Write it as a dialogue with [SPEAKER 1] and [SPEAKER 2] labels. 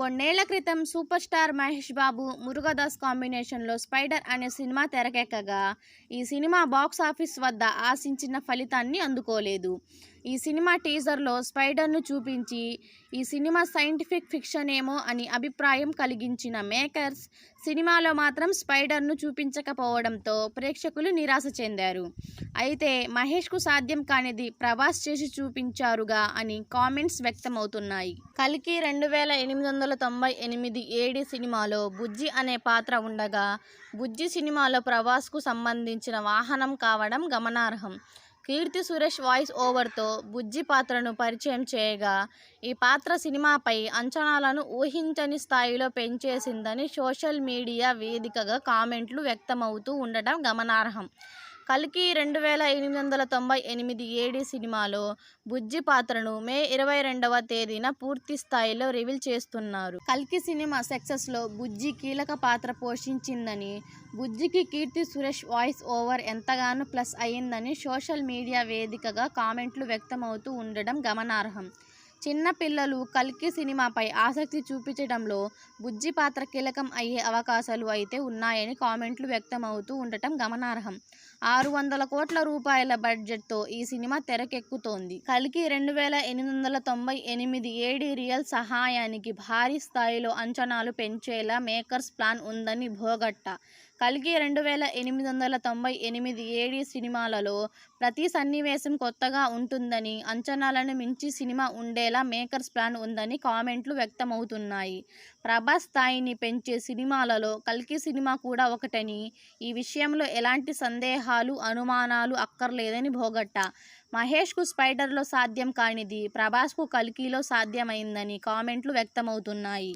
[SPEAKER 1] కొన్నేళ్ళ క్రితం super star Mahesh Babu Murugadoss కాంబినేషన్లో spider అనే సినిమా తెరకెక్కగా. ఈ సినిమా బాక్స్ ఆఫీస్ వద్ద ఆశించిన ఫలితాన్ని అందుకోలేదు. ఈ సినిమా టీజర్లో స్పైడర్ను చూపించి ఈ సినిమా సైంటిఫిక్ ఫిక్షన్ ఏమో అని అభిప్రాయం కలిగించిన మేకర్స్ సినిమాలో మాత్రం స్పైడర్ను చూపించకపోవడంతో ప్రేక్షకులు నిరాశ చెందారు. అయితే మహేష్కు సాధ్యం కానిది ప్రభాస్ చేసి చూపించారుగా అని కామెంట్స్ వ్యక్తమవుతున్నాయి. కలికి రెండు వేల ఎనిమిది వందల తొంభై ఎనిమిది ఏడి సినిమాలో బుజ్జి అనే పాత్ర ఉండగా బుజ్జి సినిమాలో ప్రభాస్కు సంబంధించిన వాహనం కావడం గమనార్హం. కీర్తి సురేష్ వాయిస్ ఓవర్తో బుజ్జి పాత్రను పరిచయం చేయగా ఈ పాత్ర సినిమాపై అంచనాలను ఊహించని స్థాయిలో పెంచేసిందని సోషల్ మీడియా వేదికగా కామెంట్లు వ్యక్తమవుతూ ఉండటం గమనార్హం. కల్కి రెండు వేల ఎనిమిది వందల తొంభై ఎనిమిది ఏడి సినిమాలో బుజ్జి పాత్రను మే ఇరవై రెండవ తేదీన పూర్తి స్థాయిలో రివీల్ చేస్తున్నారు. కల్కి సినిమా సక్సెస్లో బుజ్జి కీలక పాత్ర పోషించిందని బుజ్జికి కీర్తి సురేష్ వాయిస్ ఓవర్ ఎంతగానో ప్లస్ అయ్యిందని సోషల్ మీడియా వేదికగా కామెంట్లు వ్యక్తమవుతూ ఉండడం గమనార్హం. చిన్న పిల్లలు కల్కి సినిమాపై ఆసక్తి చూపించడంలో బుజ్జి పాత్ర కీలకం అయ్యే అవకాశాలు అయితే ఉన్నాయని కామెంట్లు వ్యక్తమవుతూ ఉండటం గమనార్హం. ఆరు వందల కోట్ల రూపాయల బడ్జెట్తో ఈ సినిమా తెరకెక్కుతోంది. కల్కి రెండు వేల ఎనిమిది వందల తొంభై ఎనిమిది ఏడి రియల్ సహాయానికి భారీ స్థాయిలో అంచనాలు పెంచేలా మేకర్స్ ప్లాన్ ఉందని భోగట్ట కల్కి రెండు వేల ఎనిమిది వందల తొంభై ఎనిమిది ఏడి సినిమాలలో ప్రతి సన్నివేశం కొత్తగా ఉంటుందని అంచనాలను మించి సినిమా ఉండేలా మేకర్స్ ప్లాన్ ఉందని కామెంట్లు వ్యక్తమవుతున్నాయి. ప్రభాస్ స్థాయిని పెంచే సినిమాలలో కల్కి సినిమా కూడా ఒకటని ఈ విషయంలో ఎలాంటి సందేహాలు అనుమానాలు అక్కర్లేదని భోగట్ట. మహేష్కు స్పైడర్లో సాధ్యం కానిది ప్రభాస్కు కల్కిలో సాధ్యమైందని కామెంట్లు వ్యక్తమవుతున్నాయి.